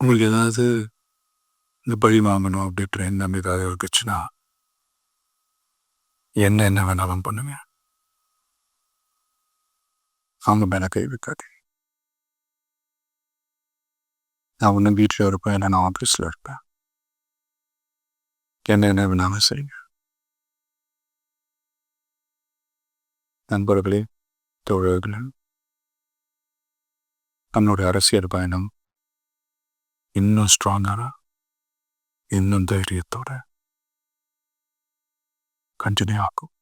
உங்களுக்கு ஏதாவது இந்த பழி வாங்கணும் அப்படின்ற எண்ணம் ஏதாவது இருக்குச்சுன்னா என்ன என்ன வேணாலும் பண்ணுங்க. அவங்க மேலே கை வைக்காது நான் ஒன்றும் வீட்டில் இருப்பேன் இல்லை நான் ஆஃபீஸில் இருப்பேன். என்ன என்ன வேணாலும் செய்யுங்க. நண்பர்களே தோழர்களே நம்மளுடைய அரசியல் பயணம் ಇನ್ನೂ ಸ್ಟ್ರಾಂಗ್ ಆರ ಇನ್ನೂ ಧೈರ್ಯ ಇದ್ದವ್ರೆ? ಕಂಟಿನ್ಯೂ ಹಾಕು.